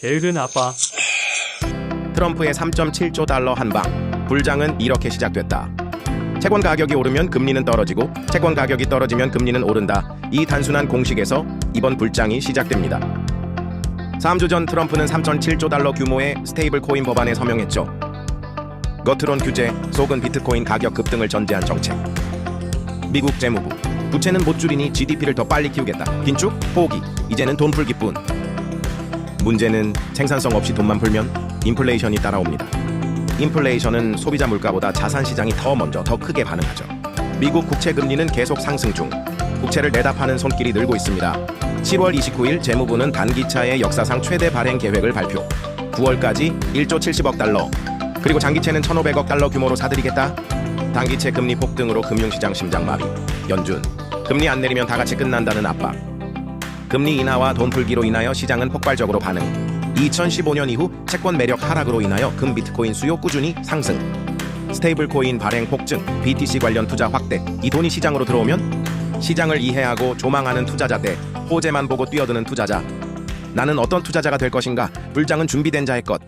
게으른 아빠. 트럼프의 3.7조 달러 한방. 불장은 이렇게 시작됐다. 채권 가격이 오르면 금리는 떨어지고 채권 가격이 떨어지면 금리는 오른다. 이 단순한 공식에서 이번 불장이 시작됩니다. 3주 전 트럼프는 3.7조 달러 규모의 스테이블 코인 법안에 서명했죠. 겉으론 규제, 속은 비트코인 가격 급등을 전제한 정책. 미국 재무부 부채는 못 줄이니 GDP를 더 빨리 키우겠다. 긴축, 포기, 이제는 돈 풀기뿐. 문제는 생산성 없이 돈만 풀면 인플레이션이 따라옵니다. 인플레이션은 소비자 물가보다 자산 시장이 더 먼저 더 크게 반응하죠. 미국 국채 금리는 계속 상승 중. 국채를 내다 파는 손길이 늘고 있습니다. 7월 29일 재무부는 단기차의 역사상 최대 발행 계획을 발표. 9월까지 1조 70억 달러. 그리고 장기채는 1,500억 달러 규모로 사들이겠다. 단기채 금리 폭등으로 금융시장 심장마비. 연준. 금리 안 내리면 다 같이 끝난다는 압박. 금리 인하와 돈 풀기로 인하여 시장은 폭발적으로 반응. 2015년 이후 채권 매력 하락으로 인하여 금 비트코인 수요 꾸준히 상승. 스테이블 코인 발행 폭증, BTC 관련 투자 확대. 이 돈이 시장으로 들어오면 시장을 이해하고 조망하는 투자자 대 호재만 보고 뛰어드는 투자자. 나는 어떤 투자자가 될 것인가? 불장은 준비된 자의 것.